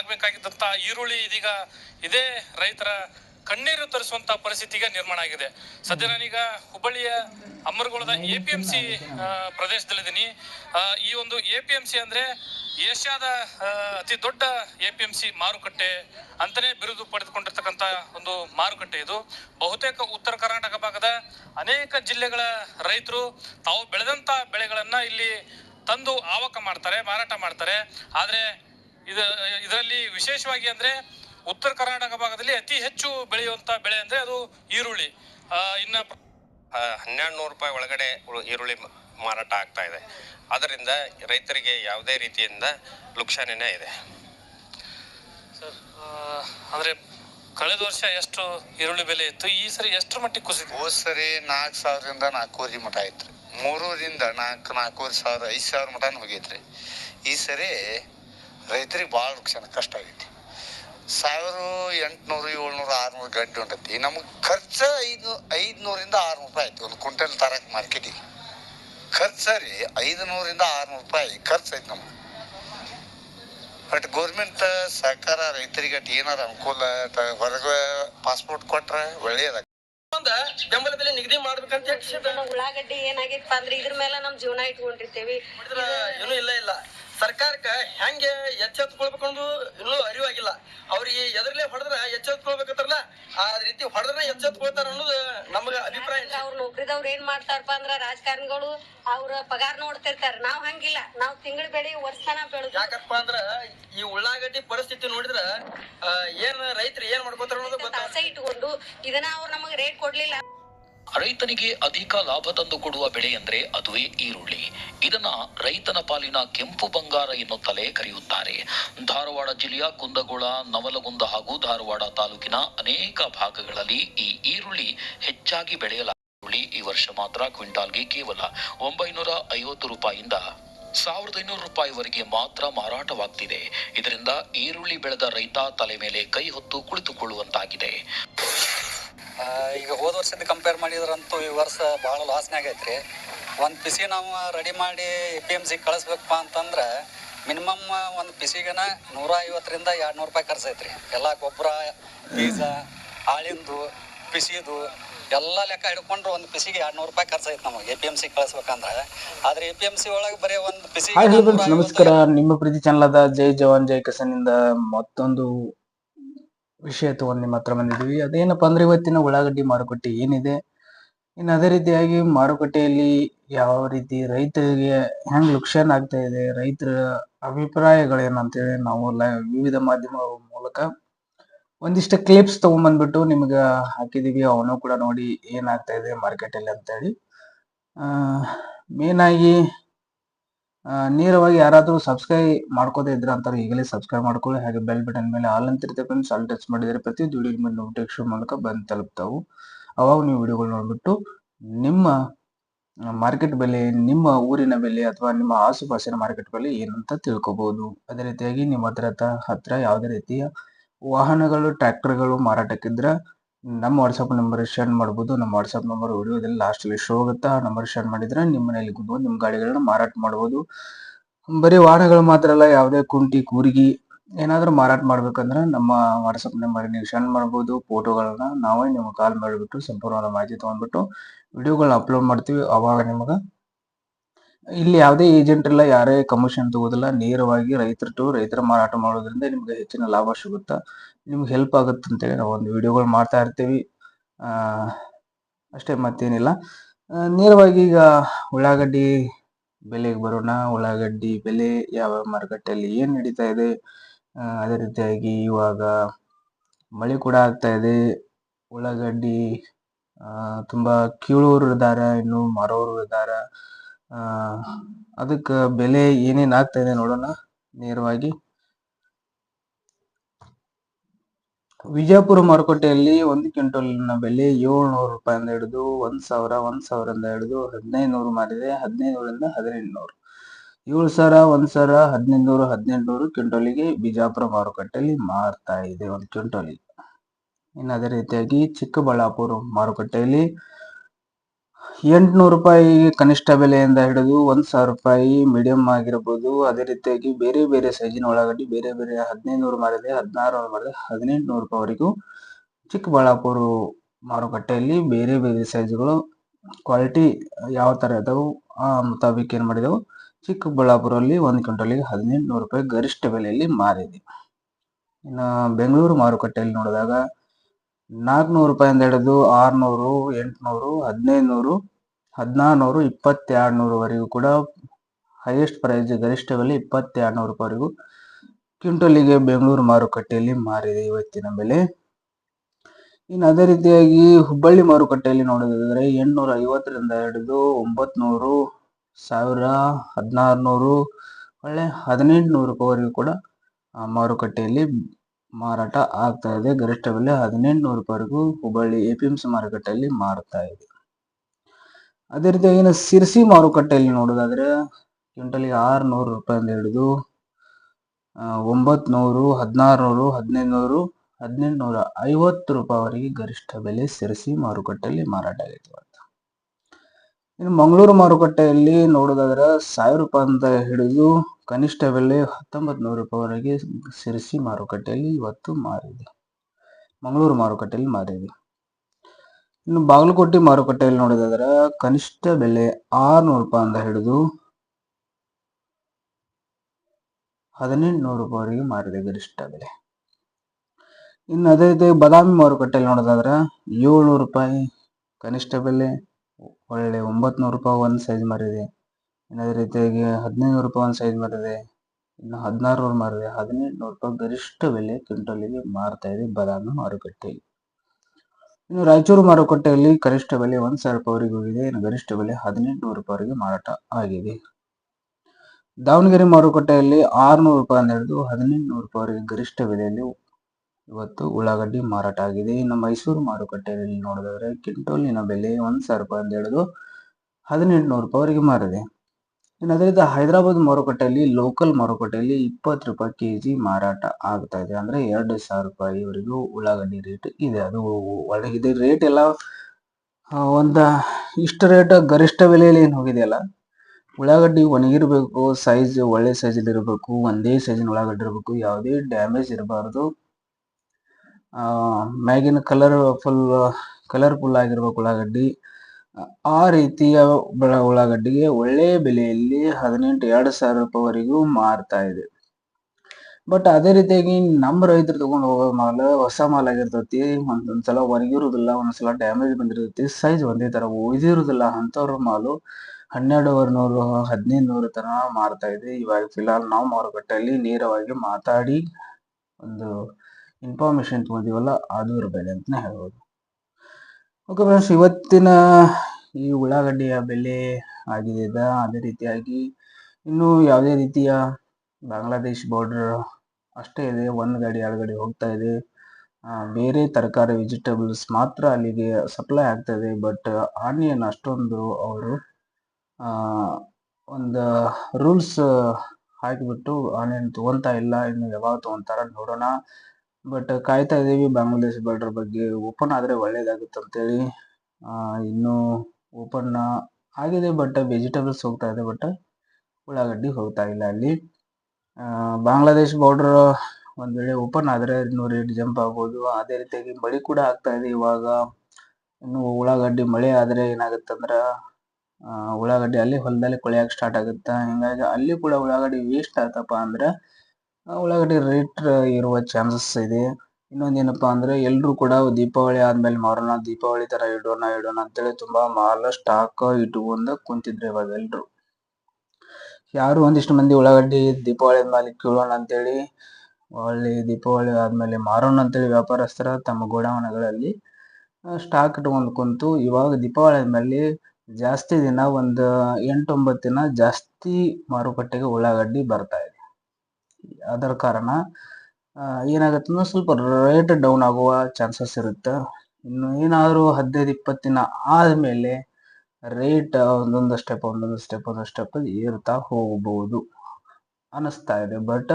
ಆಗ್ಬೇಕಾಗಿದ್ದಂತ ಈರುಳ್ಳಿ ಇದೀಗ ಇದೇ ರೈತರ ಕಣ್ಣೀರು ತರಿಸುವಂತ ಪರಿಸ್ಥಿತಿಗೆ ನಿರ್ಮಾಣ ಆಗಿದೆ. ಸದ್ಯ ನಾನೀಗ ಹುಬ್ಬಳ್ಳಿಯ ಅಮರಗೋಳದ ಎ ಪಿ ಎಂ ಸಿ ಪ್ರದೇಶದಲ್ಲಿದ್ದೀನಿ ಈ ಒಂದು ಎ ಪಿ ಎಂ ಸಿ ಅಂದ್ರೆ ಏಷ್ಯಾದ ಅತಿ ದೊಡ್ಡ ಎ ಪಿ ಎಂ ಸಿ ಮಾರುಕಟ್ಟೆ ಅಂತಾನೆ ಬಿರುದು ಪಡೆದುಕೊಂಡಿರ್ತಕ್ಕಂಥ ಒಂದು ಮಾರುಕಟ್ಟೆ ಇದು. ಬಹುತೇಕ ಉತ್ತರ ಕರ್ನಾಟಕ ಭಾಗದ ಅನೇಕ ಜಿಲ್ಲೆಗಳ ರೈತರು ತಾವು ಬೆಳೆದಂತ ಬೆಳೆಗಳನ್ನ ಇಲ್ಲಿ ತಂದು ಆವಕ ಮಾಡ್ತಾರೆ, ಮಾರಾಟ ಮಾಡ್ತಾರೆ. ಆದ್ರೆ ಇದು ಇದರಲ್ಲಿ ವಿಶೇಷವಾಗಿ ಅಂದ್ರೆ ಉತ್ತರ ಕರ್ನಾಟಕ ಭಾಗದಲ್ಲಿ ಅತಿ ಹೆಚ್ಚು ಬೆಳೆಯುವಂತ ಬೆಳೆ ಅಂದ್ರೆ ಅದು ಈರುಳ್ಳಿ. ಇನ್ನು ಇನ್ನ ಹನ್ನೆರಡು ನೂರು ರೂಪಾಯಿ ಒಳಗಡೆ ಈರುಳ್ಳಿ ಮಾರಾಟ ಆಗ್ತಾ ಇದೆ. ಅದರಿಂದ ರೈತರಿಗೆ ಯಾವುದೇ ರೀತಿಯಿಂದ ಲುಕ್ಷಾನಿನೇ ಇದೆ. ಸರ್ ಅಂದ್ರೆ ಕಳೆದ ವರ್ಷ ಎಷ್ಟು ಈರುಳ್ಳಿ ಬೆಲೆ ಇತ್ತು? ಈ ಸರಿ ಎಷ್ಟು ಮಟ್ಟಿಗೆ ಕುಸಿತು ಹೋದ ಸರಿ ನಾಲ್ಕು ಸಾವಿರದಿಂದ ನಾಲ್ಕೂವರೆ ಮಠ ಐತ್ರಿ ಮೂರೂರಿಂದ ನಾಲ್ಕು ನಾಲ್ಕೂವರೆ ಸಾವಿರ ಐದು ಸಾವಿರ ಮಟನ ಹೋಗೈತ್ರಿ ಈ ಸರಿ ರೈತರಿಗೆ ಭಾಳ ನುಕ್ಸಾನ ಕಷ್ಟ ಆಗೈತಿ. ಸಾವಿರ ಎಂಟುನೂರು ಏಳ್ನೂರು ಆರ್ನೂರು ಗಡ್ಡೆ ಹೊಂಟೈತಿ ನಮಗೆ ಖರ್ಚು ಐದು ಐದುನೂರಿಂದ ಆರ್ನೂರು ರೂಪಾಯಿ ಆಯ್ತು. ಒಂದು ಕ್ವಿಂಟಲ್ ತರಕ್ಕೆ ಮಾರ್ಕೆಟಿಗೆ ಖರ್ಚು ರೀ ಐದುನೂರಿಂದ ಆರ್ನೂರು ರೂಪಾಯಿ ಖರ್ಚು ಐತಿ ನಮ್ಗೆ. ಬಟ್ ಗೌರ್ಮೆಂಟ್ ಸರ್ಕಾರ ರೈತರಿಗೆ ಅಟ್ ಏನಾರ ಅನುಕೂಲ ತ- ಹೊರಗೆ ಪಾಸ್ಪೋರ್ಟ್ ಕೊಟ್ರೆ ಒಳ್ಳೆಯದ ಬೆಂಬಲ ಬೆಲೆ ನಿಗದಿ ಮಾಡ್ಬೇಕಂತ ಹೇಳಿ ನಮ್ಮ ಉಳ್ಳಾಗಡ್ಡಿ ಏನಾಗೈತಪ್ಪ ಅಂದ್ರೆ ಇದ್ರ ಮೇಲೆ ನಮ್ ಜೀವನ ಇಟ್ಕೊಂಡಿರ್ತೇವಿ. ಏನು ಇಲ್ಲ ಇಲ್ಲ. ಸರ್ಕಾರಕ್ಕ ಹೆಂಗೆ ಅನ್ನೋದು ಇನ್ನೂ ಅರಿವಾಗಿಲ್ಲ. ಅವ್ರಿಗೆ ಎದರ್ಲೆ ಹೊಡೆದ್ರ ಎಚ್ಚೆತ್ಕೊಳ್ಬೇಕಂತಾರಲ್ಲ ಆ ರೀತಿ ಹೊಡೆದ್ರೆ ಎಚ್ಚೆತ್ಕೊಳ್ತಾರ ಅನ್ನೋದು ನಮಗ ಅಭಿಪ್ರಾಯ ಅವ್ರ ನೌಕರಿದವ್ರ ಏನ್ ಮಾಡ್ತಾರಪ್ಪ ಅಂದ್ರ ರಾಜಕಾರಣಿಗಳು ಅವ್ರ ಪಗಾರ ನೋಡ್ತಿರ್ತಾರ. ನಾವ್ ಹಂಗಿಲ್ಲ. ನಾವ್ ತಿಂಗಳ ಬೆಳಿ ವರ್ಷನ ಬೆಳೆದು ಯಾಕಪ್ಪ ಅಂದ್ರ ಈ ಉಳ್ಳಾಗಡ್ಡಿ ಪರಿಸ್ಥಿತಿ ನೋಡಿದ್ರ ಏನ್ ರೈತರು ಏನ್ ಮಾಡ್ಕೋತಾರ ಅನ್ನೋದು ಇಟ್ಕೊಂಡು ಇದನ್ನ ಅವ್ರು ನಮಗ್ ರೇಟ್ ಕೊಡ್ಲಿಲ್ಲ. ರೈತನಿಗೆ ಅಧಿಕ ಲಾಭ ತಂದು ಕೊಡುವ ಬೆಳೆ ಎಂದರೆ ಅದುವೇ ಈರುಳ್ಳಿ. ಇದನ್ನ ರೈತನ ಪಾಲಿನ ಕೆಂಪು ಬಂಗಾರ ಎನ್ನುತ್ತಲೇ ಕರೆಯುತ್ತಾರೆ. ಧಾರವಾಡ ಜಿಲ್ಲೆಯ ಕುಂದಗೋಳ, ನವಲಗುಂದ ಹಾಗೂ ಧಾರವಾಡ ತಾಲೂಕಿನ ಅನೇಕ ಭಾಗಗಳಲ್ಲಿ ಈ ಈರುಳ್ಳಿ ಹೆಚ್ಚಾಗಿ ಬೆಳೆಯಲಾಗುಳ್ಳಿ ಈ ವರ್ಷ ಮಾತ್ರ ಕ್ವಿಂಟಾಲ್ಗೆ ಕೇವಲ ಒಂಬೈನೂರ ಐವತ್ತು ರೂಪಾಯಿಯಿಂದ ಸಾವಿರದ ಐನೂರು ರೂಪಾಯಿವರೆಗೆ ಮಾತ್ರ ಮಾರಾಟವಾಗ್ತಿದೆ. ಇದರಿಂದ ಈರುಳ್ಳಿ ಬೆಳೆದ ರೈತ ತಲೆ ಮೇಲೆ ಕೈ ಹೊತ್ತು ಕುಳಿತುಕೊಳ್ಳುವಂತಾಗಿದೆ. ಈಗ ಹೋದ ವರ್ಷದ ಕಂಪೇರ್ ಮಾಡಿದ್ರಂತೂ ಈ ವರ್ಷ ಭಾಳ ಲಾಸ್ನಾಗ ಐತ್ರಿ. ಒಂದು ಪಿಸಿ ನಾವು ರೆಡಿ ಮಾಡಿ ಎ ಪಿ ಎಂ ಸಿ ಕಳಿಸ್ಬೇಕಪ್ಪ ಅಂತಂದ್ರೆ ಮಿನಿಮಮ್ ಒಂದು ಪಿಸಿಗೆನ ನೂರ ಐವತ್ತರಿಂದ ಎರಡು ನೂರು ರೂಪಾಯಿ ಖರ್ಚು ಐತ್ರಿ. ಎಲ್ಲ ಗೊಬ್ಬರ ಬೀಜ ಆಳಿಂದು ಪಿಸಿದು ಎಲ್ಲ ಲೆಕ್ಕ ಹಿಡ್ಕೊಂಡ್ರೆ ಒಂದು ಪಿಸಿಗೆ ಎರಡು ನೂರು ರೂಪಾಯಿ ಖರ್ಚು ಐತೆ ನಮಗೆ ಎ ಪಿ ಎಂ ಸಿ ಕಳಿಸ್ಬೇಕಂದ್ರೆ. ಆದ್ರೆ ಎ ಪಿ ಎಂ ಸಿ ಒಳಗೆ ಬರೀ ಒಂದು ಪಿಸಿ ನಮಸ್ಕಾರ. ನಿಮ್ಮ ಪ್ರೀತಿ ಚಾನಲ್ ಆದ ಜೈ ಜವಾನ್ ಜೈ ಕಿಸಾನ್ ಇಂದ ಮತ್ತೊಂದು ವಿಷಯ ತಗೊಂಡು ನಿಮ್ಮ ಹತ್ರ ಬಂದಿದ್ದೀವಿ. ಅದೇನಪ್ಪ ಅಂದ್ರೆ ಇವತ್ತಿನ ಉಳ್ಳಾಗಡ್ಡಿ ಮಾರುಕಟ್ಟೆ ಏನಿದೆ? ಇನ್ನು ಅದೇ ರೀತಿಯಾಗಿ ಮಾರುಕಟ್ಟೆಯಲ್ಲಿ ಯಾವ ರೀತಿ ರೈತರಿಗೆ ಹೆಂಗ್ ಲುಕ್ಷಾನ್ ಆಗ್ತಾ ಇದೆ? ರೈತರ ಅಭಿಪ್ರಾಯಗಳೇನಂತೇಳಿ ನಾವು ವಿವಿಧ ಮಾಧ್ಯಮ ಮೂಲಕ ಒಂದಿಷ್ಟು ಕ್ಲಿಪ್ಸ್ ತಗೊಂಡ್ಬಂದ್ಬಿಟ್ಟು ನಿಮ್ಗೆ ಹಾಕಿದೀವಿ ಅವನು ಕೂಡ ನೋಡಿ ಏನಾಗ್ತಾ ಇದೆ ಮಾರ್ಕೆಟ್ ಅಲ್ಲಿ ಅಂತೇಳಿ ಮೇನ್ ಆಗಿ ನೇರವಾಗಿ ಯಾರಾದರೂ ಸಬ್ಸ್ಕ್ರೈಬ್ ಮಾಡ್ಕೋದೇ ಇದ್ರೆ ಅಂತಾರೆ, ಈಗಲೇ ಸಬ್ಸ್ಕ್ರೈಬ್ ಮಾಡ್ಕೊಳ್ಳಿ. ಹಾಗೆ ಬೆಲ್ ಬಟನ್ ಮೇಲೆ ಆಲ್ ಅಂತ ಇರುತ್ತೆ ಫ್ರೆಂಡ್ಸ್ ಆಲ್ ಟಚ್ ಮಾಡಿದರೆ ಪ್ರತಿ ವಿಡಿಯೋ ಮೇಲೆ ನೋಟಿಫಿಕೇಶನ್ ಮೂಲಕ ಬಂದು ತಲುಪ್ತಾವು. ಅವಾಗ ನೀವು ವಿಡಿಯೋಗಳು ನೋಡಿಬಿಟ್ಟು ನಿಮ್ಮ ಮಾರ್ಕೆಟ್ ಬೆಲೆ, ನಿಮ್ಮ ಊರಿನ ಬೆಲೆ ಅಥವಾ ನಿಮ್ಮ ಆಸುಪಾಸಿನ ಮಾರ್ಕೆಟ್ ಬೆಲೆ ಏನಂತ ತಿಳ್ಕೊಬಹುದು ಅದೇ ರೀತಿಯಾಗಿ ನಿಮ್ಮ ಹತ್ರ ಹತ್ರ ಯಾವುದೇ ರೀತಿಯ ವಾಹನಗಳು ಟ್ರ್ಯಾಕ್ಟರ್ಗಳು ಮಾರಾಟಕ್ಕಿದ್ರೆ ನಮ್ಮ ವಾಟ್ಸಪ್ ನಂಬರ್ ಶೇರ್ ಮಾಡ್ಬೋದು. ನಮ್ಮ ವಾಟ್ಸಪ್ ನಂಬರ್ ವಿಡಿಯೋದಲ್ಲಿ ಲಾಸ್ಟ್ ಅಲ್ಲಿ ಶೋ ಆಗುತ್ತೆ? ಆ ನಂಬರ್ ಶೇರ್ ಮಾಡಿದ್ರೆ ನಿಮ್ಮ ಮನೆಯಲ್ಲಿ ಕುತ್ಕೊಂಡು ನಿಮ್ಮ ಗಾಡಿಗಳನ್ನ ಮಾರಾಟ ಮಾಡ್ಬೋದು. ಬರೀ ವಾಹನಗಳು ಮಾತ್ರ ಅಲ್ಲ, ಯಾವುದೇ ಕುಂಟಿ, ಕೂರ್ಗಿ ಏನಾದರೂ ಮಾರಾಟ ಮಾಡ್ಬೇಕಂದ್ರೆ ನಮ್ಮ ವಾಟ್ಸಪ್ ನಂಬರ್ ನೀವು ಶೇರ್ ಮಾಡ್ಬೋದು. ಫೋಟೋಗಳನ್ನ ನಾವೇ ನಿಮ್ಗೆ ಕಾಲ್ ಮಾಡಿಬಿಟ್ಟು ಸಂಪೂರ್ಣವಾದ ಮಾಹಿತಿ ತಗೊಂಡ್ಬಿಟ್ಟು ವಿಡಿಯೋಗಳನ್ನ ಅಪ್ಲೋಡ್ ಮಾಡ್ತೀವಿ. ಅವಾಗ ನಿಮಗೆ ಇಲ್ಲಿ ಯಾವುದೇ ಏಜೆಂಟ್ ಇಲ್ಲ, ಯಾರೇ ಕಮಿಷನ್ ತಗೋದಿಲ್ಲ, ನೇರವಾಗಿ ರೈತರ ಟು ರೈತರ ಮಾರಾಟ ಮಾಡೋದ್ರಿಂದ ನಿಮ್ಗೆ ಹೆಚ್ಚಿನ ಲಾಭ ಸಿಗುತ್ತಾ? ನಿಮ್ಗೆ ಹೆಲ್ಪ್ ಆಗುತ್ತೆ ಅಂತೇಳಿ ನಾವು ಒಂದು ವಿಡಿಯೋಗಳು ಮಾಡ್ತಾ ಇರ್ತೀವಿ. ಅಷ್ಟೇ ಮತ್ತೇನಿಲ್ಲ. ನೇರವಾಗಿ ಈಗ ಉಳ್ಳಾಗಡ್ಡಿ ಬೆಲೆಗೆ ಬರೋಣ, ಉಳ್ಳಾಗಡ್ಡಿ ಬೆಲೆ ಯಾವ ಮಾರುಕಟ್ಟೆಯಲ್ಲಿ ಏನು ನಡೀತಾ ಇದೆ? ಅದೇ ರೀತಿಯಾಗಿ ಇವಾಗ ಮಳೆ ಕೂಡ ಆಗ್ತಾ ಇದೆ. ಉಳ್ಳಾಗಡ್ಡಿ ತುಂಬಾ ಕೀಳೋರು ಇದ್ದಾರೆ ಇನ್ನು ಮಾರೋರು ಇದ್ದಾರೆ ಅದಕ್ಕೆ ಬೆಲೆ ಏನೇನು ಆಗ್ತಾ ಇದೆ ನೋಡೋಣ, ನೇರವಾಗಿ. ವಿಜಯಪುರ ಮಾರುಕಟ್ಟೆಯಲ್ಲಿ ಒಂದು ಕ್ವಿಂಟಲ್ನ ಬೆಲೆ ಏಳ್ನೂರು ರೂಪಾಯಿಂದ ಹಿಡಿದು ಒಂದು ಸಾವಿರ, ಒಂದು ಸಾವಿರದಿಂದ ಹಿಡಿದು ಹದಿನೈದು ನೂರು ಮಾರಿದೆ ಹದಿನೆಂಟು ನೂರು ಏಳು ಸಾವಿರ, ಒಂದು ಸಾವಿರ ಹದಿನೈದು ನೂರು ಹದಿನೆಂಟು ನೂರು ಕ್ವಿಂಟಲಿಗೆ ಬಿಜಾಪುರ ಮಾರುಕಟ್ಟೆಯಲ್ಲಿ ಮಾರ್ತಾ ಇದೆ ಒಂದು ಕ್ವಿಂಟಲಿಗೆ ಇನ್ನು ಅದೇ ರೀತಿಯಾಗಿ ಚಿಕ್ಕಬಳ್ಳಾಪುರ ಮಾರುಕಟ್ಟೆಯಲ್ಲಿ ಎಂಟ್ನೂರು ರೂಪಾಯಿ ಕನಿಷ್ಠ ಬೆಲೆಯಿಂದ ಹಿಡಿದು ಒಂದು ಸಾವಿರ ರೂಪಾಯಿ ಮೀಡಿಯಂ ಆಗಿರ್ಬೋದು. ಅದೇ ರೀತಿಯಾಗಿ ಬೇರೆ ಬೇರೆ ಸೈಜಿನ ಒಳಗಡೆ ಬೇರೆ ಬೇರೆ ಹದಿನೈದು ನೂರು ಮಾರಿದೆ ಹದಿನಾರು ನೂರು ಮಾರಿದೆ ಹದಿನೆಂಟು ರೂಪಾಯಿವರೆಗೂ ಚಿಕ್ಕಬಳ್ಳಾಪುರ ಮಾರುಕಟ್ಟೆಯಲ್ಲಿ ಬೇರೆ ಬೇರೆ ಸೈಜ್ಗಳು ಕ್ವಾಲಿಟಿ ಯಾವ ಥರ ಇದಾವೆ, ಆ ಮುತಾಬಿಕ್ ಏನು ಮಾಡಿದೆವು? ಚಿಕ್ಕಬಳ್ಳಾಪುರಲ್ಲಿ ಒಂದು ಕ್ವಿಂಟಲಿಗೆ ಹದಿನೆಂಟು ನೂರು ರೂಪಾಯಿ ಗರಿಷ್ಠ ಬೆಲೆಯಲ್ಲಿ ಮಾರಿದೆ ಇನ್ನು ಬೆಂಗಳೂರು ಮಾರುಕಟ್ಟೆಯಲ್ಲಿ ನೋಡಿದಾಗ ನಾಲ್ಕುನೂರು ರೂಪಾಯಿಂದ ಹಿಡಿದು ಆರುನೂರು, ಎಂಟುನೂರು ಹದಿನೈದು ನೂರು ಹದಿನಾರು ನೂರು ಇಪ್ಪತ್ತೆರಡು ನೂರುವರೆಗೂ ಕೂಡ ಹೈಯೆಸ್ಟ್ ಪ್ರೈಸ್ ಗರಿಷ್ಠ ಬೆಲೆ ಇಪ್ಪತ್ತೆರಡು ನೂರು ರೂಪಾಯಿವರೆಗೂ ಕ್ವಿಂಟಲಿಗೆ ಬೆಂಗಳೂರು ಮಾರುಕಟ್ಟೆಯಲ್ಲಿ ಮಾರಿದೆ ಇವತ್ತಿನ ಬೆಲೆ. ಇನ್ನು ಅದೇ ರೀತಿಯಾಗಿ ಹುಬ್ಬಳ್ಳಿ ಮಾರುಕಟ್ಟೆಯಲ್ಲಿ ನೋಡೋದಾದರೆ ಎಂಟುನೂರ ಐವತ್ತರಿಂದ ಹಿಡಿದು ಒಂಬತ್ನೂರು, ಸಾವಿರ ಹದಿನಾರು ನೂರು ಒಳ್ಳೆ ಹದಿನೆಂಟು ನೂರು ರೂಪಾಯಿವರೆಗೂ ಕೂಡ ಮಾರುಕಟ್ಟೆಯಲ್ಲಿ ಮಾರಾಟ ಆಗ್ತಾ ಇದೆ. ಗರಿಷ್ಠ ಬೆಲೆ ಹದಿನೆಂಟು ನೂರು ರೂಪಾಯಿವರೆಗೂ Hubballi A P M C ಮಾರುಕಟ್ಟೆಯಲ್ಲಿ ಮಾರುತ್ತಾ ಇದೆ. ಅದೇ ರೀತಿಯಾಗಿ ಏನು ಸಿರ್ಸಿ ಮಾರುಕಟ್ಟೆಯಲ್ಲಿ ನೋಡೋದಾದ್ರೆ ಕ್ವಿಂಟಲ್ಗೆ ಆರುನೂರು ರೂಪಾಯಿಂದ ಹಿಡಿದು ಒಂಬತ್ನೂರು ಹದಿನಾರು ನೂರು ಹದಿನೈದು ನೂರು ಹದಿನೆಂಟುನೂರ ಐವತ್ತು ರೂಪಾಯಿವರೆಗೆ ಗರಿಷ್ಠ ಬೆಲೆ ಸಿರಸಿ ಮಾರುಕಟ್ಟೆಯಲ್ಲಿ ಮಾರಾಟ ಇವತ್ತು ಇನ್ನು ಮಂಗಳೂರು ಮಾರುಕಟ್ಟೆಯಲ್ಲಿ ನೋಡೋದಾದ್ರೆ ಸಾವಿರ ರೂಪಾಯಿಂದ ಹಿಡಿದು ಕನಿಷ್ಠ ಬೆಲೆ ಹತ್ತೊಂಬತ್ತು ನೂರು ರೂಪಾಯಿವರೆಗೆ ಸಿರಿಸಿ ಮಾರುಕಟ್ಟೆಯಲ್ಲಿ ಇವತ್ತು ಮಾರಿದೆ. ಮಂಗಳೂರು ಮಾರುಕಟ್ಟೆಯಲ್ಲಿ ಮಾರಿದೆ. ಇನ್ನು ಬಾಗಲಕೋಟೆ ಮಾರುಕಟ್ಟೆಯಲ್ಲಿ ನೋಡೋದಾದ್ರೆ ಕನಿಷ್ಠ ಬೆಲೆ ಆರುನೂರು ರೂಪಾಯಿಂದ ಹಿಡಿದು ಹದಿನೆಂಟು ನೂರು ರೂಪಾಯಿವರೆಗೆ ಮಾರಿದೆ ಗರಿಷ್ಠ ಬೆಲೆ. ಇನ್ನು ಅದೇ ರೀತಿ ಬಾದಾಮಿ ಮಾರುಕಟ್ಟೆಯಲ್ಲಿ ನೋಡೋದಾದ್ರೆ ಏಳ್ನೂರು ರೂಪಾಯಿ ಕನಿಷ್ಠ ಬೆಲೆ ಒಳ್ಳೆ ಒಂಬತ್ನೂರು ರೂಪಾಯಿ ಒಂದು ಸೈಜ್ ಮಾರಿದೆ. ಅದೇ ರೀತಿಯಾಗಿ ಹದಿನೈದು ನೂರು ರೂಪಾಯಿ ಒಂದು ಸೈಜ್ ಮಾರಿದೆ. ಇನ್ನು ಹದಿನಾರು ನೂರು ಮಾರಿದೆ. ಹದಿನೆಂಟು ನೂರು ರೂಪಾಯಿ ಗರಿಷ್ಠ ಬೆಲೆ ಕ್ವಿಂಟಲಿಗೆ ಮಾರ್ತಾ ಇದೆ ಬಾದಾಮಿ ಮಾರುಕಟ್ಟೆಯಲ್ಲಿ ಇನ್ನು ರಾಯಚೂರು ಮಾರುಕಟ್ಟೆಯಲ್ಲಿ ಕನಿಷ್ಠ ಬೆಲೆ ಒಂದು ಸಾವಿರ ರೂಪಾಯಿವರೆಗೆ ಹೋಗಿದೆ. ಇನ್ನು ಗರಿಷ್ಠ ಬೆಲೆ ಹದಿನೆಂಟು ನೂರು ರೂಪಾಯಿವರೆಗೆ ಮಾರಾಟ ಆಗಿದೆ. ದಾವಣಗೆರೆ ಮಾರುಕಟ್ಟೆಯಲ್ಲಿ ಆರುನೂರು ರೂಪಾಯಿ ಹಿಡಿದು ಹದಿನೆಂಟು ನೂರು ರೂಪಾಯಿವರೆಗೆ ಗರಿಷ್ಠ ಬೆಲೆಯಲ್ಲಿ ಇವತ್ತು ಉಳ್ಳಾಗಡ್ಡಿ ಮಾರಾಟ ಆಗಿದೆ. ಇನ್ನು ಮೈಸೂರು ಮಾರುಕಟ್ಟೆಯಲ್ಲಿ ನೋಡಿದ್ರೆ ಕಿಂಟೋಲಿನ ಬೆಲೆ ಒಂದು ಸಾವಿರ ರೂಪಾಯಿ ಅಂತ ಹೇಳಿದು ಹದಿನೆಂಟು ನೂರು ರೂಪಾಯಿವರೆಗೆ ಮಾರಿದೆ. ಇನ್ನು ಅದರಿಂದ ಹೈದರಾಬಾದ್ ಮಾರುಕಟ್ಟೆಯಲ್ಲಿ ಲೋಕಲ್ ಮಾರುಕಟ್ಟೆಯಲ್ಲಿ ಇಪ್ಪತ್ತು ರೂಪಾಯಿ ಕೆ ಜಿ ಮಾರಾಟ ಆಗ್ತಾ ಇದೆ. ಅಂದರೆ ಎರಡು ಸಾವಿರ ರೂಪಾಯಿವರೆಗೂ ಉಳ್ಳಾಗಡ್ಡಿ ರೇಟ್ ಇದೆ. ಅದು ಒಳಗಿದೆ ರೇಟ್ ಎಲ್ಲ ಒಂದು ಇಷ್ಟು ರೇಟ್ ಗರಿಷ್ಠ ಬೆಲೆಯಲ್ಲಿ ಏನು ಹೋಗಿದೆಯಲ್ಲ ಉಳ್ಳಾಗಡ್ಡಿ ಒಣಗಿರಬೇಕು ಸೈಜ್ ಒಳ್ಳೆ ಸೈಜಲ್ಲಿ ಇರಬೇಕು, ಒಂದೇ ಸೈಜಿನ ಉಳ್ಳಾಗಡ್ಡಿ ಇರಬೇಕು, ಯಾವುದೇ ಡ್ಯಾಮೇಜ್ ಇರಬಾರ್ದು. ಮ್ಯಾಗಿನ ಕಲರ್ ಫುಲ್ ಕಲರ್ಫುಲ್ ಆಗಿರ್ಬೇಕು ಉಳ್ಳಾಗಡ್ಡಿ. ಆ- ರೀತಿಯ ಉಳ್ಳಾಗಡ್ಡಿಗೆ ಒಳ್ಳೆ ಬೆಲೆಯಲ್ಲಿ ಹದಿನೆಂಟು, ಎರಡು ಸಾವಿರ ರೂಪಾಯಿವರೆಗೂ ಮಾರ್ತಾ ಇದೆ. ಬಟ್ ಅದೇ ರೀತಿಯಾಗಿ ನಮ್ಮ ರೈತರು ತಗೊಂಡು ಹೋಗೋ ಮಾಲ, ಹೊಸ ಮಾಲ್ ಆಗಿರ್ತೈತಿ ಒಂದೊಂದ್ಸಲ ಒಣಗಿರುದಿಲ್ಲ ಒಂದೊಂದ್ಸಲ ಡ್ಯಾಮೇಜ್ ಬಂದಿರ್ತೈತಿ ಸೈಜ್ ಒಂದೇ ಥರ ಉಳಿದಿರುವುದಿಲ್ಲ ಅಂಥವ್ರ ಮಾಲು ಹನ್ನೆರಡುವರೆ ನೂರು ಹದಿನೈದು ನೂರು ತರ ಮಾರ್ತಾ ಇದೆ. ಇವಾಗ ಫಿಲಹಾಲ್ ನಾವು ಮಾರುಕಟ್ಟೆಯಲ್ಲಿ ನೇರವಾಗಿ ಮಾತಾಡಿ ಒಂದು ಇನ್ಫಾರ್ಮೇಶನ್ ತೊಗೊಂಡಿವಲ್ಲ ಅದು ಬೆಲೆ ಅಂತಲೇ ಹೇಳ್ಬೋದು ಓಕೆ ಫ್ರೆಂಡ್ಸ್ ಇವತ್ತಿನ ಈ ಉಳ್ಳಾಗಡ್ಡಿಯ ಬೆಲೆ ಆಗಿದೆ. ಅದೇ ರೀತಿಯಾಗಿ ಇನ್ನು ಯಾವುದೇ ರೀತಿಯ ಬಾಂಗ್ಲಾದೇಶ್ ಬಾರ್ಡರ್ ಅಷ್ಟೇ ಇದೆ, ಒಂದು ಗಾಡಿ, ಎರಡು ಗಾಡಿ ಹೋಗ್ತಾ ಇದೆ ಬೇರೆ ತರಕಾರಿ ವೆಜಿಟೇಬಲ್ಸ್ ಮಾತ್ರ ಅಲ್ಲಿಗೆ ಸಪ್ಲೈ ಆಗ್ತಾ ಇದೆ ಬಟ್ ಆನಿಯನ್ ಅಷ್ಟೊಂದು ಅವರು ಒಂದು ರೂಲ್ಸ್ ಹಾಕಿಬಿಟ್ಟು ಆನಿಯನ್ ತಗೊಂತಾ ಇಲ್ಲ, ಇನ್ನು ಯಾವಾಗ ತಗೊಂತಾರ ನೋಡೋಣ ಬಟ್ ಕಾಯ್ತಾ ಇದ್ದೀವಿ ಬಾಂಗ್ಲಾದೇಶ್ ಬಾರ್ಡರ್ ಬಗ್ಗೆ. ಓಪನ್ ಆದರೆ ಒಳ್ಳೇದಾಗುತ್ತೆ ಅಂತೇಳಿ ಇನ್ನೂ ಓಪನ್ ಆಗಿದೆ ಬಟ್ ವೆಜಿಟೇಬಲ್ಸ್ ಹೋಗ್ತಾ ಇದೆ ಬಟ್ ಉಳ್ಳಾಗಡ್ಡಿ ಹೋಗ್ತಾ ಇಲ್ಲ ಅಲ್ಲಿ. ಬಾಂಗ್ಲಾದೇಶ್ ಬಾರ್ಡರ್ ಒಂದು ವೇಳೆ ಓಪನ್ ಆದರೆ ಇನ್ನು ರೇಟ್ ಜಂಪ್ ಆಗ್ಬೋದು. ಅದೇ ರೀತಿಯಾಗಿ ಮಳೆ ಕೂಡ ಆಗ್ತಾ ಇದೆ ಇವಾಗ. ಇನ್ನು ಉಳ್ಳಾಗಡ್ಡಿ ಮಳೆ ಆದರೆ ಏನಾಗುತ್ತೆ ಅಂದ್ರೆ ಉಳ್ಳಾಗಡ್ಡಿ ಅಲ್ಲಿ ಹೊಲದಲ್ಲಿ ಕೊಳೆಯಕ್ಕೆ ಸ್ಟಾರ್ಟ್ ಆಗುತ್ತೆ. ಹಿಂಗಾಗಿ ಅಲ್ಲಿ ಕೂಡ ಉಳ್ಳಾಗಡ್ಡಿ ವೇಸ್ಟ್ ಆಯ್ತಪ್ಪ ಅಂದ್ರೆ ಉಳ್ಳಾಗಡ್ಡಿ ರೇಟ್ ಇರುವ ಚಾನ್ಸಸ್ ಇದೆ. ಇನ್ನೊಂದೇನಪ್ಪಾ ಅಂದ್ರೆ ಎಲ್ಲರೂ ಕೂಡ ದೀಪಾವಳಿ ಆದ್ಮೇಲೆ ಮಾರೋಣ, ದೀಪಾವಳಿ ತರ ಇಡೋಣ ಇಡೋಣ ಅಂತೇಳಿ ತುಂಬಾ ಮಾಲ ಸ್ಟಾಕ್ ಇಟ್ಕೊಂಡ ಕುಂತಿದ್ರು ಇವಾಗ ಎಲ್ರು. ಯಾರು ಒಂದಿಷ್ಟು ಮಂದಿ ಉಳ್ಳಾಗಡ್ಡಿ ದೀಪಾವಳಿ ಮೇಲೆ ಕೀಳೋಣ ಅಂತೇಳಿ ಒಳ್ಳೆ ದೀಪಾವಳಿ ಆದ್ಮೇಲೆ ಮಾರೋಣ ಅಂತೇಳಿ ವ್ಯಾಪಾರಸ್ಥರ ತಮ್ಮ ಗೋಡಾವಣೆಗಳಲ್ಲಿ ಸ್ಟಾಕ್ ಇಟ್ಕೊಂಡು ಕುಂತು ಇವಾಗ ದೀಪಾವಳಿ ಆದ್ಮೇಲೆ ಜಾಸ್ತಿ ದಿನ ಒಂದು ಎಂಟೊಂಬತ್ತು ದಿನ ಜಾಸ್ತಿ ಮಾರುಕಟ್ಟೆಗೆ ಉಳ್ಳಾಗಡ್ಡಿ ಬರ್ತಾ ಇದೆ. ಅದರ ಕಾರಣ ಏನಾಗುತ್ತೆ ಅಂದ್ರೆ ಸ್ವಲ್ಪ ರೇಟ್ ಡೌನ್ ಆಗುವ ಚಾನ್ಸಸ್ ಇರುತ್ತೆ. ಇನ್ನು ಏನಾದರೂ ಹದಿನೈದು, ಇಪ್ಪತ್ತು ದಿನ ಆದಮೇಲೆ ರೇಟ್ ಒಂದೊಂದು ಸ್ಟೆಪ್ ಒಂದೊಂದು ಸ್ಟೆಪ್ ಒಂದೊಂದು ಸ್ಟೆಪ್ ಏರ್ತಾ ಹೋಗಬಹುದು ಅನ್ನಿಸ್ತಾ ಇದೆ. ಬಟ್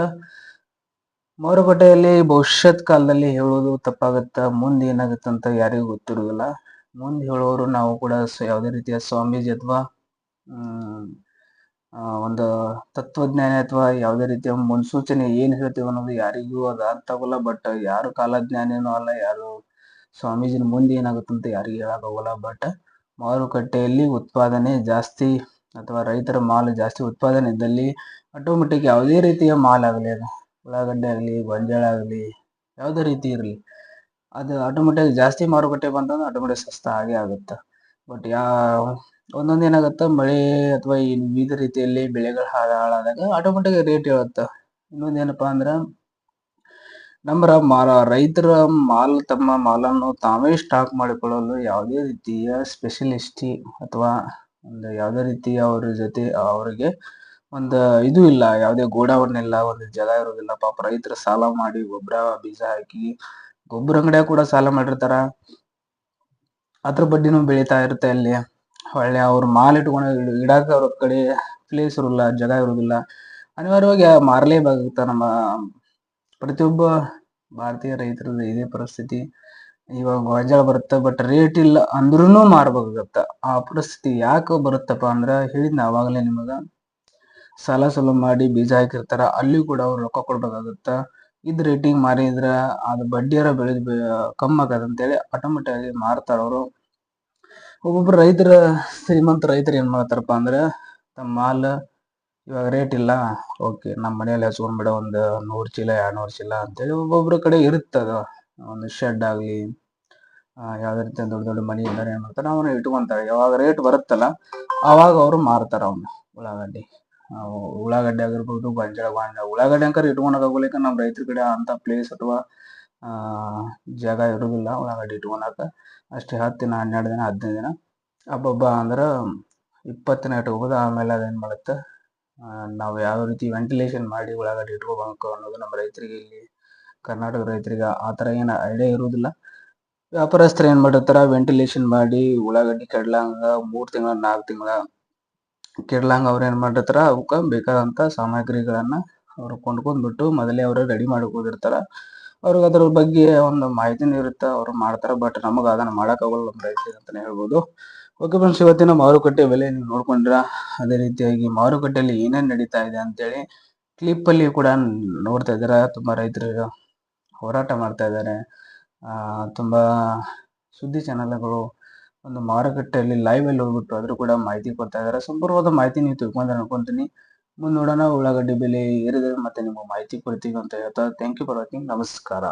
ಮಾರುಕಟ್ಟೆಯಲ್ಲಿ ಭವಿಷ್ಯತ್ ಕಾಲದಲ್ಲಿ ಹೇಳೋದು ತಪ್ಪಾಗುತ್ತೆ, ಮುಂದೆ ಏನಾಗುತ್ತೆ ಅಂತ ಯಾರಿಗೂ ಗೊತ್ತಿರೋದಿಲ್ಲ ಮುಂದೆ ಹೇಳೋರು ನಾವು ಕೂಡ ಯಾವುದೇ ರೀತಿಯ ಸ್ವಾಮೀಜಿ ಅಥವಾ ಒಂದು ತತ್ವಜ್ಞಾನ ಅಥವಾ ಯಾವುದೇ ರೀತಿಯ ಮುನ್ಸೂಚನೆ ಏನು ಹೇಳ್ತೀವಿ ಅನ್ನೋದು ಯಾರಿಗೂ ಅದು ಅರ್ಥ ಬಟ್ ಯಾರು ಕಾಲಜ್ಞಾನಿನೂ ಅಲ್ಲ, ಯಾರು ಸ್ವಾಮೀಜಿನ ಮುಂದೆ ಅಂತ ಯಾರಿಗೂ ಹೇಳೋಕ್ಕಾಗೋಲ್ಲ ಬಟ್ ಮಾರುಕಟ್ಟೆಯಲ್ಲಿ ಉತ್ಪಾದನೆ ಜಾಸ್ತಿ ಅಥವಾ ರೈತರ ಮಾಲು ಜಾಸ್ತಿ ಉತ್ಪಾದನೆ ಇದ್ದಲ್ಲಿ ಆಟೋಮೆಟಿಕ್ ಯಾವುದೇ ರೀತಿಯ ಮಾಲ್ ಆಗಲಿ, ಅದು ಉಳ್ಳಾಗಡ್ಡೆ ಆಗಲಿ, ಗೊಂಜಾಳ ಆಗಲಿ, ಯಾವುದೇ ರೀತಿ ಇರಲಿ, ಅದು ಆಟೋಮೆಟಿಕ್ ಜಾಸ್ತಿ ಮಾರುಕಟ್ಟೆ ಬಂತಂದ್ರೆ ಆಟೋಮೆಟಿಕ್ ಸಸ್ತ ಆಗೇ ಆಗುತ್ತೆ. ಬಟ್ ಯಾ ಒಂದೊಂದು ಏನಾಗುತ್ತೆ ಮಳೆ ಅಥವಾ ಈ ವಿವಿಧ ರೀತಿಯಲ್ಲಿ ಬೆಳೆಗಳು ಹಾಳ ಹಾಳಾದಾಗ ಆಟೋಮೆಟಿಕ್ ರೇಟ್ ಹೇಳುತ್ತೆ ಇನ್ನೊಂದು ಏನಪ್ಪಾ ಅಂದ್ರೆ ನಮ್ಮ ಮಾರ ರೈತರ ಮಾಲ್ ತಮ್ಮ ಮಾಲನ್ನು ತಾವೇ ಸ್ಟಾಕ್ ಮಾಡಿಕೊಳ್ಳಲು ಯಾವುದೇ ರೀತಿಯ ಸ್ಪೆಷಲಿಸ್ಟಿ ಅಥವಾ ಒಂದು ಯಾವುದೇ ರೀತಿಯ ಅವ್ರ ಜೊತೆ ಅವರಿಗೆ ಒಂದು ಇದು ಇಲ್ಲ, ಯಾವುದೇ ಗೋಡೌನ್ ಇಲ್ಲ, ಒಂದು ಜಾಗ ಇರೋದಿಲ್ಲ. ಪಾಪ ರೈತರು ಸಾಲ ಮಾಡಿ ಗೊಬ್ಬರ, ಬೀಜ ಹಾಕಿ ಗೊಬ್ಬರ ಅಂಗಡಿಯಾಗ ಕೂಡ ಸಾಲ ಮಾಡಿರ್ತಾರ. ಅದ್ರ ಬಡ್ಡಿನೂ ಬೆಳೀತಾ ಇರುತ್ತೆ ಅಲ್ಲಿ. ಹೊಳ್ಳಿ ಅವ್ರು ಮಾಲ್ ಇಟ್ಕೊಂಡು ಇಡಾಕ ಅವ್ರ ಕಡೆ ಪ್ಲೇಸ್ ಇರೋಲ್ಲ ಜಾಗ ಇರೋದಿಲ್ಲ. ಅನಿವಾರ್ಯವಾಗಿ ಮಾರಲೇಬೇಕಾಗುತ್ತೆ ನಮ್ಮ ಪ್ರತಿಯೊಬ್ಬ ಭಾರತೀಯ ರೈತರದ್ದು ಇದೇ ಪರಿಸ್ಥಿತಿ. ಇವಾಗ ಗೋಂಜಾಳ ಬರುತ್ತೆ ಬಟ್ ರೇಟ್ ಇಲ್ಲ ಅಂದ್ರೂ ಮಾರ್ಬೇಕಾಗತ್ತ. ಆ ಪರಿಸ್ಥಿತಿ ಯಾಕೆ ಬರುತ್ತಪ್ಪ ಅಂದ್ರೆ ಹೇಳಿದ್ನ ಅವಾಗಲೇ ನಿಮಗ. ಸಾಲ ಸಲ ಮಾಡಿ ಬೀಜ ಹಾಕಿರ್ತಾರ ಅಲ್ಲಿ ಕೂಡ ಅವ್ರು ರೊಕ್ಕ ಕೊಡ್ಬೇಕಾಗತ್ತ. ಇದ್ ರೇಟಿಂಗ್ ಮಾರಿದ್ರ ಅದು ಬಡ್ಡಿಯರ ಬೆಳೆದ್ ಕಮ್ಮಿ ಆಗದ ಅಂತೇಳಿ ಆಟೋಮೆಟಿಕ್ ಆಗಿ ಮಾರ್ತಾರ ಅವರು. ಒಬ್ಬೊಬ್ರು ರೈತರ ಶ್ರೀಮಂತ ರೈತರು ಏನ್ ಮಾಡ್ತಾರಪ್ಪ ಅಂದ್ರೆ ತಮ್ಮ ಮಾಲ್ ಇವಾಗ ರೇಟ್ ಇಲ್ಲ. ಓಕೆ ನಮ್ಮ ಮನೆಯಲ್ಲಿ ಹಚ್ಕೊಂಡ್ಬಿಡ ಒಂದು ನೂರು ಚೀಲ, ಎರಡ್ನೂರು ಚೀಲ ಅಂತೇಳಿ ಒಬ್ಬೊಬ್ರ ಕಡೆ ಇರುತ್ತದ. ಒಂದು ಶೆಡ್ ಆಗ್ಲಿ ಯಾವ್ದೇ ರೀತಿ ದೊಡ್ಡ ದೊಡ್ಡ ಮನಿ ಇದ್ದಾರೆ ಏನ್ ಮಾಡ್ತಾರೆ ಅವನ್ನ ಇಟ್ಕೊಂತಾರೆ. ಯಾವಾಗ ರೇಟ್ ಬರುತ್ತಲ್ಲ, ಅವಾಗ ಅವರು ಮಾರ್ತಾರ ಅವನ್ನ ಉಳ್ಳಾಗಡ್ಡಿ. ಉಳ್ಳಾಗಡ್ಡಿ ಆಗಿರ್ಬೋದು, ಗೊಂಜಾಳ ಗೊಂಜಾಳ. ಉಳ್ಳಾಗಡ್ಡಿ ಅಂಕರ್ ಇಟ್ಕೊಳಕ್ ನಮ್ಮ ರೈತರ ಕಡೆ ಅಂತ ಪ್ಲೇಸ್ ಅಥವಾ ಜಾಗ ಇರೋದಿಲ್ಲ, ಉಳ್ಳಾಗಡ್ಡಿ ಇಟ್ಕೊಳಕ ಅಷ್ಟೇ ಹತ್ತು ದಿನ ಹನ್ನೆರಡು ದಿನ, ಹದಿನೈದು ದಿನ. ಹಬ್ಬಬ್ಬ ಅಂದ್ರೆ ಇಪ್ಪತ್ತು ದಿನ ಇಟ್ಕೋಬೋದು ಆಮೇಲೆ ಅದೇನು ಮಾಡುತ್ತೆ? ನಾವು ಯಾವ ರೀತಿ ವೆಂಟಿಲೇಷನ್ ಮಾಡಿ ಉಳ್ಳಾಗಡ್ಡಿ ಇಟ್ಕೋಬೇಕು ಅನ್ನೋದು ನಮ್ಮ ರೈತರಿಗೆ ಇಲ್ಲಿ, ಕರ್ನಾಟಕ ರೈತರಿಗೆ ಆ ಥರ ಏನು ಐಡಿಯಾ ಇರುವುದಿಲ್ಲ ವ್ಯಾಪಾರಸ್ಥರು ಏನು ಮಾಡಿರ್ತಾರೆ? ವೆಂಟಿಲೇಷನ್ ಮಾಡಿ ಉಳ್ಳಾಗಡ್ಡಿ ಕೆಡ್ಲಂಗ ಮೂರು ತಿಂಗಳ, ನಾಲ್ಕು ತಿಂಗಳ ಕೆಡ್ಲಂಗ ಅವ್ರು ಏನು ಮಾಡಿರ್ತಾರೆ? ಅವಕ್ಕೆ ಬೇಕಾದಂಥ ಸಾಮಗ್ರಿಗಳನ್ನು ಅವರು ಕೊಂಡ್ಕೊಂಡ್ಬಿಟ್ಟು ಮೊದಲೇ ಅವರು ರೆಡಿ ಮಾಡ್ಕೊಂಡಿರ್ತಾರೆ ಅವ್ರಿಗೆ ಅದ್ರ ಬಗ್ಗೆ ಒಂದು ಮಾಹಿತಿನೂ ಇರುತ್ತೆ ಅವ್ರು ಮಾಡ್ತಾರೆ ಬಟ್ ನಮಗೆ ಅದನ್ನ ಮಾಡೋಕ್ಕಾಗಲ್ಲ ನಮ್ಮ ರೈತರಿಗೆ ಅಂತಲೇ ಹೇಳ್ಬೋದು. ಓಕೆ ಫ್ರೆಂಡ್ಸ್ ಇವತ್ತಿನ ಮಾರುಕಟ್ಟೆ ಬೆಲೆ ನೀವು ನೋಡ್ಕೊಂಡ್ರ? ಅದೇ ರೀತಿಯಾಗಿ ಮಾರುಕಟ್ಟೆಯಲ್ಲಿ ಏನೇನು ನಡೀತಾ ಇದೆ ಅಂತೇಳಿ ಕ್ಲಿಪ್ ಅಲ್ಲಿ ಕೂಡ ನೋಡ್ತಾ ಇದ್ದೀರಾ. ತುಂಬಾ ರೈತರು ಹೋರಾಟ ಮಾಡ್ತಾ ಇದ್ದಾರೆ. ತುಂಬಾ ಸುದ್ದಿ ಚಾನಲ್ಗಳು ಒಂದು ಮಾರುಕಟ್ಟೆಯಲ್ಲಿ ಲೈವ್ ಅಲ್ಲಿ ಹೋಗ್ಬಿಟ್ಟು ಅದ್ರ ಕೂಡ ಮಾಹಿತಿ ಕೊಡ್ತಾ ಇದ್ದಾರೆ. ಸಂಪೂರ್ಣವಾದ ಮಾಹಿತಿ ನೀವು ತಿಳ್ಕೊಂಡ್ರೆ ಅನ್ಕೊಂತೀನಿ. ಮುಂದೆ ನೋಡೋಣ, ಉಳ್ಳಾಗಡ್ಡಿ ಬೆಲೆ ಏರಿದ್ರೆ ಮತ್ತೆ ನಿಮ್ಗೆ ಮಾಹಿತಿ ಕೊಡ್ತೀವಿ ಅಂತ ಹೇಳ್ತಾ ಥ್ಯಾಂಕ್ ಯು ಫಾರ್ ವಾಚಿಂಗ್ ನಮಸ್ಕಾರ.